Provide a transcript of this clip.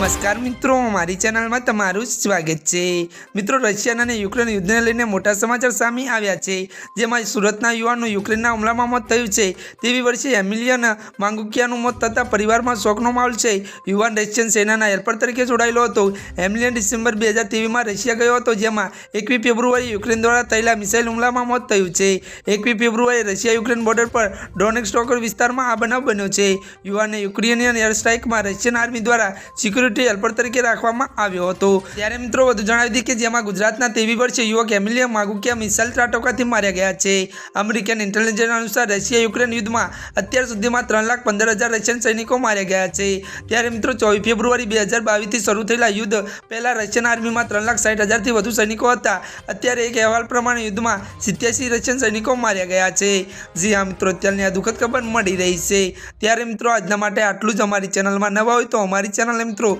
નમસ્કાર મિત્રો, મારી ચેનલમાં તમારું સ્વાગત છે. મિત્રો, રશિયન અને યુક્રેન યુદ્ધને લઈને મોટા સમાચાર સામે આવ્યા છે. જેમાં સુરતના યુવાનનું યુક્રેનના હુમલામાં મોત થયું છે. તેવી વર્ષે એમિલિયન માંગુકિયાનું મોત થતાં પરિવારમાં શોકનો માહોલ છે. યુવાન રશિયન સેનાના હેલ્પર તરીકે જોડાયેલો હતો. એમિલિયન ડિસેમ્બર બે હજાર તેવીસમાં રશિયા ગયો હતો, જેમાં એકવી ફેબ્રુઆરી યુક્રેન દ્વારા થયેલા મિસાઇલ હુમલામાં મોત થયું છે. એકવી ફેબ્રુઆરી રશિયા યુક્રેન બોર્ડર પર ડોનેક સ્ટોકર વિસ્તારમાં આ બનાવ બન્યો છે. યુવાનને યુક્રેનિયન એર સ્ટ્રાઇકમાં રશિયન આર્મી દ્વારા સિક્યુરિટી હેલ્પર તરીકે રાખવામાં આવ્યો હતો. ત્યારે મિત્રો વધુ જણાવી દીધી કે જેમાં ગુજરાતના તેવી વર્ષે યુવક એમિલિયા માગુકિયા મિસાઇલ ત્રાટોકાથી માર્યા ગયા છે. અમેરિકન ઇન્ટેલિજન્સ અનુસાર રશિયા યુક્રેન યુદ્ધમાં અત્યાર સુધીમાં ત્રણ લાખ પંદર હજાર રશિયન સૈનિકો માર્યા ગયા છે. ત્યારે મિત્રો ચોવીસ ફેબ્રુઆરી બે હજાર બાવીસથી શરૂ થયેલા યુદ્ધ પહેલાં રશિયન આર્મીમાં ત્રણ લાખ સાઠ હજારથી વધુ સૈનિકો હતા. અત્યારે એક અહેવાલ પ્રમાણે યુદ્ધમાં સિત્યાસી રશિયન સૈનિકો માર્યા ગયા છે. જી હા મિત્રો, અત્યારની આ દુઃખદ ખબર મળી રહી છે. ત્યારે મિત્રો આજના માટે આટલું જ. અમારી ચેનલમાં નવા હોય તો અમારી ચેનલને મિત્રો